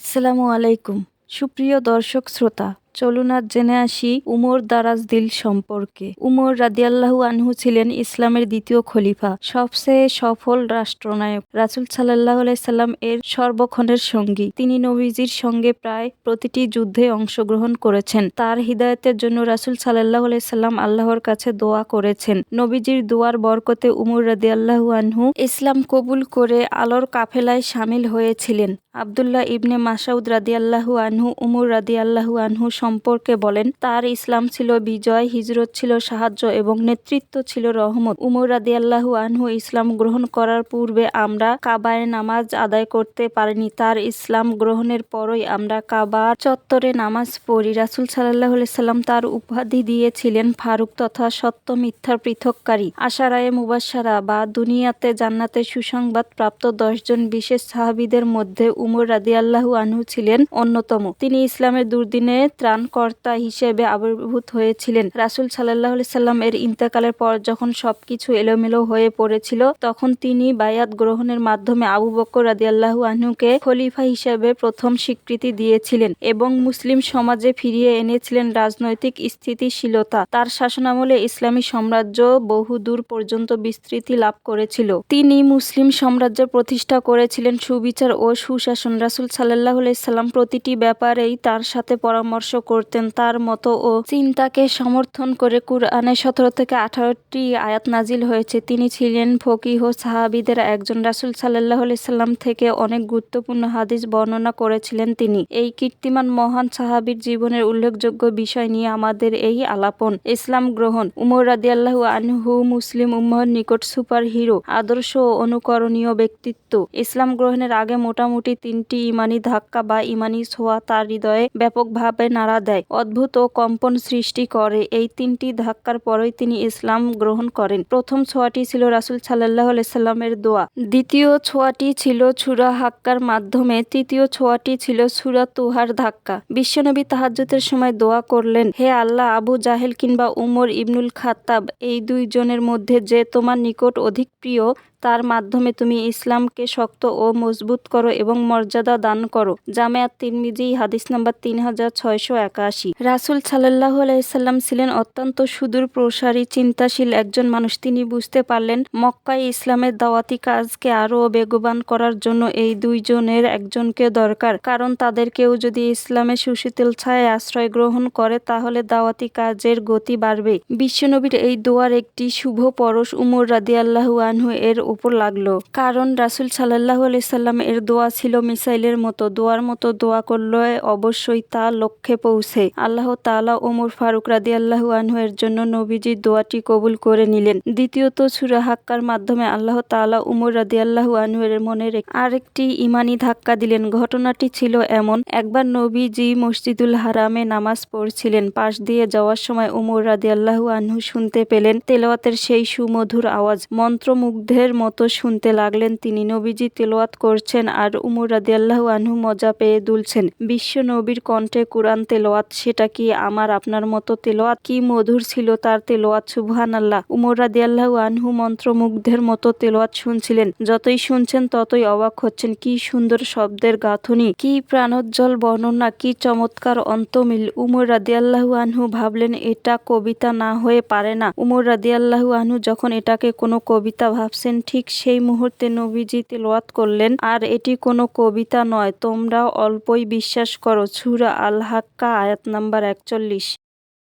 আসসালামু আলাইকুম। সুপ্রিয় দর্শক শ্রোতা চলুন আজ জেনে আসি উমর দারাজ দিল সম্পর্কে। উমর রাদিয়াল্লাহু আনহু ছিলেন ইসলামের দ্বিতীয় খলিফা, সবচেয়ে সফল রাষ্ট্রনায়ক। রাসুল সাল্লাহ সাল্লাম এর সর্বক্ষণের সঙ্গী। তিনি নবীজির সঙ্গে প্রায় প্রতিটি যুদ্ধে অংশগ্রহণ করেছেন। তার হিদায়তের জন্য রাসুল সাল্লাহ সাল্লাম আল্লাহর কাছে দোয়া করেছেন। নবীজির দোয়ার বরকতে উমর রাদিয়াল্লাহু আনহু ইসলাম কবুল করে আলোর কাফেলায় সামিল হয়েছিলেন। আবদুল্লাহ ইবনে মাসাউদ রাদিয়াল্লাহু আনহু, উমর রাদিয়াল্লাহু আনহু সম্পর্কে বলেন, তার ইসলাম ছিল বিজয়, হিজরত ছিল সাহায্য এবং নেতৃত্ব ছিল রহমত। উমর রাদিয়াল্লাহু আনহু ইসলাম গ্রহণ করার পূর্বে আমরা কাবায় নামাজ আদায় করতে পারিনি। তার ইসলাম গ্রহণের পরই আমরা কাবার চত্বরে নামাজ পড়ি। রাসুল সাল্লাহ সাল্লাম তার উপাধি দিয়েছিলেন ফারুক তথা সত্য মিথ্যার পৃথককারী। আশারায়ে মুবাসারা বা দুনিয়াতে জান্নাতে সুসংবাদ প্রাপ্ত দশজন বিশেষ সাহাবিদের মধ্যে উমর রাদিয়াল্লাহু আনহু ছিলেন অন্যতম। তিনি ইসলামের দুর্দিনে ত্রাণকর্তা হিসেবে আবির্ভূত হয়েছিলেন। রাসুল সাল্লাহ সাল্লাম এর ইন্তেকালের পর যখন সবকিছু এলোমেলো হয়ে পড়েছিল, তখন তিনি বায়াত গ্রহণের মাধ্যমে আবু বকর রাদিয়াল্লাহু আনহুকে খলিফা হিসেবে প্রথম স্বীকৃতি দিয়েছিলেন এবং মুসলিম সমাজে ফিরিয়ে এনেছিলেন রাজনৈতিক স্থিতিশীলতা। তার শাসনামলে ইসলামী সাম্রাজ্য বহুদূর পর্যন্ত বিস্তৃতি লাভ করেছিল। তিনি মুসলিম সাম্রাজ্য প্রতিষ্ঠা করেছিলেন সুবিচার ও সুশাসন। রাসুল সাল্লাহ সাল্লাম প্রতিটি ব্যাপারেই তার সাথে পরামর্শ করতেন। তার মতো ও চিন্তাকে সমর্থন করে কুরআনে সতেরো থেকে আঠারোটি আয়াত নাজিল হয়েছে। তিনি ছিলেন ফকিহ সাহাবিদের একজন রাসুল সাল্লাহ সাল্লাম থেকে অনেক গুরুত্বপূর্ণ হাদিস বর্ণনা করেছিলেন তিনি। এই কীর্তিমান মহান সাহাবির জীবনের উল্লেখযোগ্য বিষয় নিয়ে আমাদের এই আলাপন। ইসলাম গ্রহণ, উমর রাদিয়াল্লাহ আনহু মুসলিম উম্মহর নিকট সুপার হিরো, আদর্শ ও অনুকরণীয় ব্যক্তিত্ব। ইসলাম গ্রহণের আগে মোটামুটি তিনটি ইমানি ধাক্কা বা ইমানি ছোঁয়া তার হৃদয়ে ব্যাপকভাবে নাড়া দেয়। অদ্ভুত ও কম্পন সৃষ্টি করে। এই তিনটি ধাক্কার পরই তিনি ইসলাম গ্রহণ করেন। প্রথম ছোঁয়াটি ছিল রাসুল সাল্লাহ সাল্লামের দোয়া। দ্বিতীয় ছোঁয়াটি ছিল ছুরা হাক্কার মাধ্যমে। তৃতীয় ছোঁয়াটি ছিল সুরা তুহার ধাক্কা। বিশ্বনবী তাহাজ্জুদের সময় দোয়া করলেন, হে আল্লাহ, আবু জাহেল কিংবা উমর ইবনুল খাত্তাব, এই দুইজনের মধ্যে যে তোমার নিকট অধিক প্রিয় তার মাধ্যমে তুমি ইসলামকে শক্ত ও মজবুত করো এবং মর্যাদা দান করো। জামেয়াত তিরমিজি, হাদিস নাম্বার তিন হাজার ছয়শো একাশি। রাসুল সাল্লাহ আলাইসাল্লাম ছিলেন অত্যন্ত সুদূর, প্রসারী, চিন্তাশীল একজন মানুষ। তিনি বুঝতে পারলেন, মক্কায় ইসলামের দাওয়াতি কাজকে আরও বেগবান করার জন্য এই দুইজনের একজনকে দরকার। কারণ তাদের কেউ যদি ইসলামের সুশীতল ছায় আশ্রয় গ্রহণ করে, তাহলে দাওয়াতি কাজের গতি বাড়বে বিশ্বনবীর এই দোয়ার একটি শুভ পরশ উমর রাদিয়াল্লাহু আনহু এর উপর লাগল। কারণ রাসুল সাল্লাহ সাল্লাম এর দোয়া ছিল মিসাইলের মতো। দোয়ার মতো দোয়া করলে অবশ্যই তা লক্ষ্যে পৌঁছে। আল্লাহ তালা ওমর ফারুক রাদি আল্লাহু আনহু এর জন্য নবীজির দোয়াটি কবুল করে নিলেন। দ্বিতীয়ত, সুরা হাক্কার মাধ্যমে আল্লাহ তালা উমর রাদি আল্লাহু আনহু এর মনের আরেকটি ইমানি ধাক্কা দিলেন। ঘটনাটি ছিল এমন, একবার নবীজি মসজিদুল হারামে নামাজ পড়ছিলেন। পাশ দিয়ে যাওয়ার সময় উমর রাদি আল্লাহু আনহু শুনতে পেলেন তেলাওয়াতের সেই সুমধুর আওয়াজ। মন্ত্রমুগ্ধের মতো শুনতে লাগলেন তিনি। নবীজি তেলোয়াত করছেন আর উমর রাদিয়াল্লাহু আনহু মজা পেয়ে দুলছেন। বিশ্ব নবীর কণ্ঠে কোরআন তেলোয়াত সেটা কি আমার আপনার মতো তেলোয়াত কি মধুর ছিল তার তেলোয়াত সুবহান আল্লাহ উমর রাদিয়াল্লাহু আনহু মন্ত্রমুগ্ধের মতো তেলোয়াত শুনছিলেন। যতই শুনছেন ততই অবাক হচ্ছেন। কি সুন্দর শব্দের গাঁথনি, কি প্রাণোজ্জ্বল বর্ণনা, কি চমৎকার অন্তমিল। উমর রাদিয়াল্লাহু আনহু ভাবলেন, এটা কবিতা না হয়ে পারে না। উমর রাদিয়াল্লাহু আনহু যখন এটাকে কোনো কবিতা ভাবছেন ঠিক সেই মুহূর্তে নবীজি তেলোয়াত করলেন, আর এটি কোনো কবিতা নয় তোমরা অল্পই বিশ্বাস করো। ছুরা আল হাক্কা আয়াত নাম্বার একচল্লিশ।